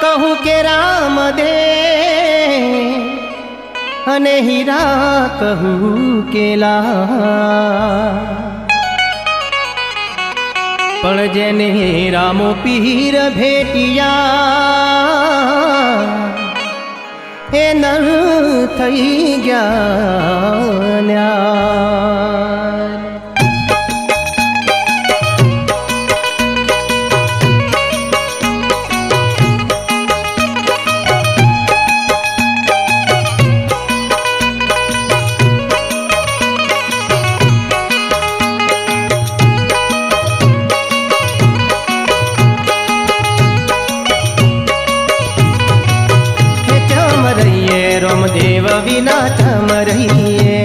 કહું કે રામ દે અને હીરા કહું કેલા પણ જેને રામો પીર ભેટિયા, એ નર થઈ ગયા રોમદેવ વિના ચમ રહીએ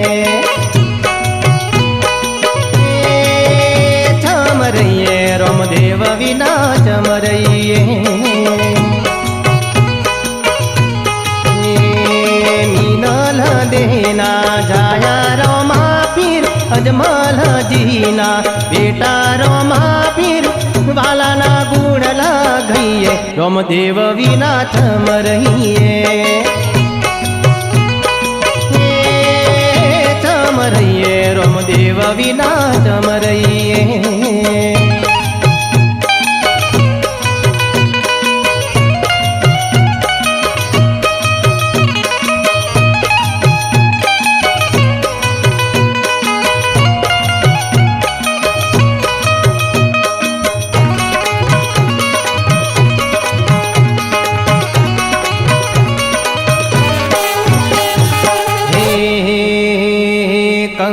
ચમ રહીએ રોમદેવ વિના ચમ રહીએ મીનલ દેના જાયા રોમા પીર અજમલ જીના બેટા રોમા પીર વાલાના ગુણ લાગઈએ રોમદેવ વિના ચમ રહીએ રોમદેવ વિના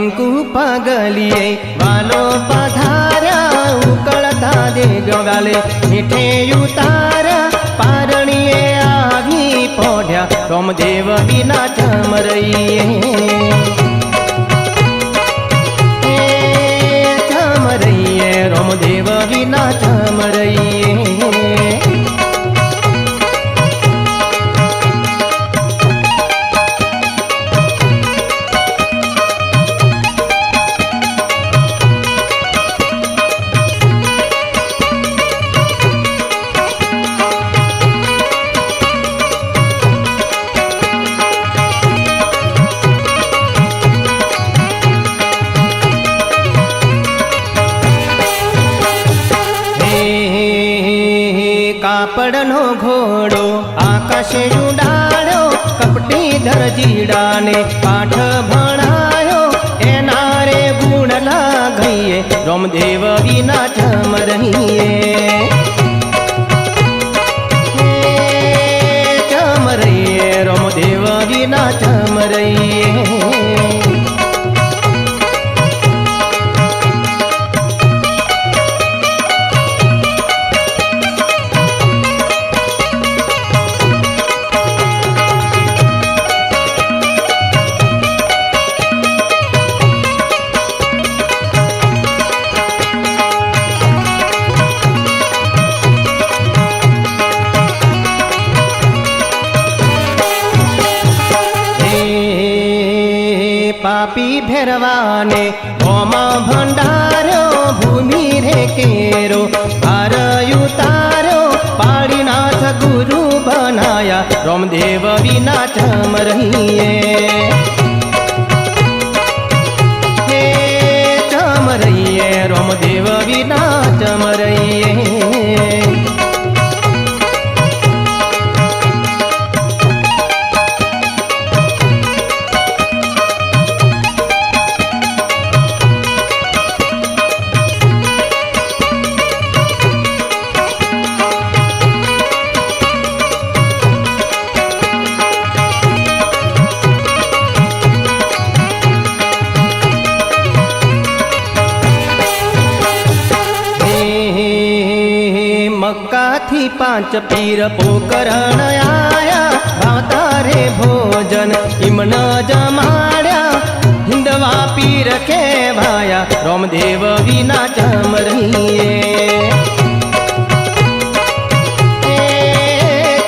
કંકુ પગલીએ વાલો પધાર્યા, ઉકળતા દે ગગાલે. મીઠે ઉતાર્યા પારણીએ આવી પોઢ્યા. રોમદેવ વિના ચમરઈએ ચમરઈએ રોમદેવ વિના ચમરઈએ કાપડનો ઘોડો, આકાશે ઉડાડ્યો, કપટી ધરજીડાને પાઠ ભણાયો. એના રે ગુણ લાગઈએ રોમદેવ વિના ચમ રહીએ. ચમ રહીએ રોમદેવ વિના ચમ રહીએ. પાપી ભેરવાને હોમાં ભંડાર્યો ભૂમિ રે કેરો ભાર ઉતાર્યો પાડીનાથ ગુરુ બનાયા રોમદેવ વિના ચમ રહીએ પાંચ પીર પોકરણ આયા. ભાવતા રે ભોજન ઇમન જમાડ્યા. હિંદવા પીર કેવાયા રોમદેવ વિના ચમરીએ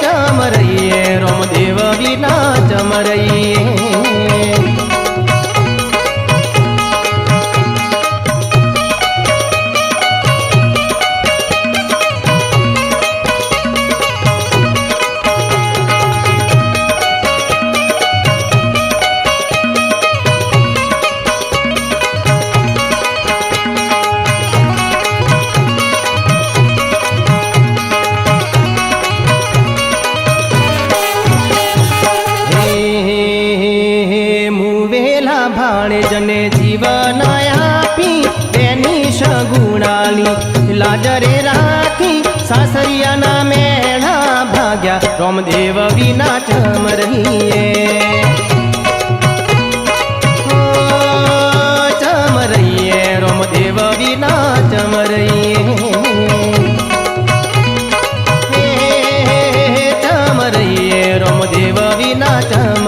ચમરીએ રોમદેવ વિના ચમ તારે જને જીવન આપી તેની સગુણાની લાજરે રાખી, સાસરિયાના મેણા ભાગ્યા, રોમદેવ વિના ચમ રહીએ. ચમ રહીએ, રોમદેવ વિના ચમ રહીએ. રોમદેવ વિના ચમ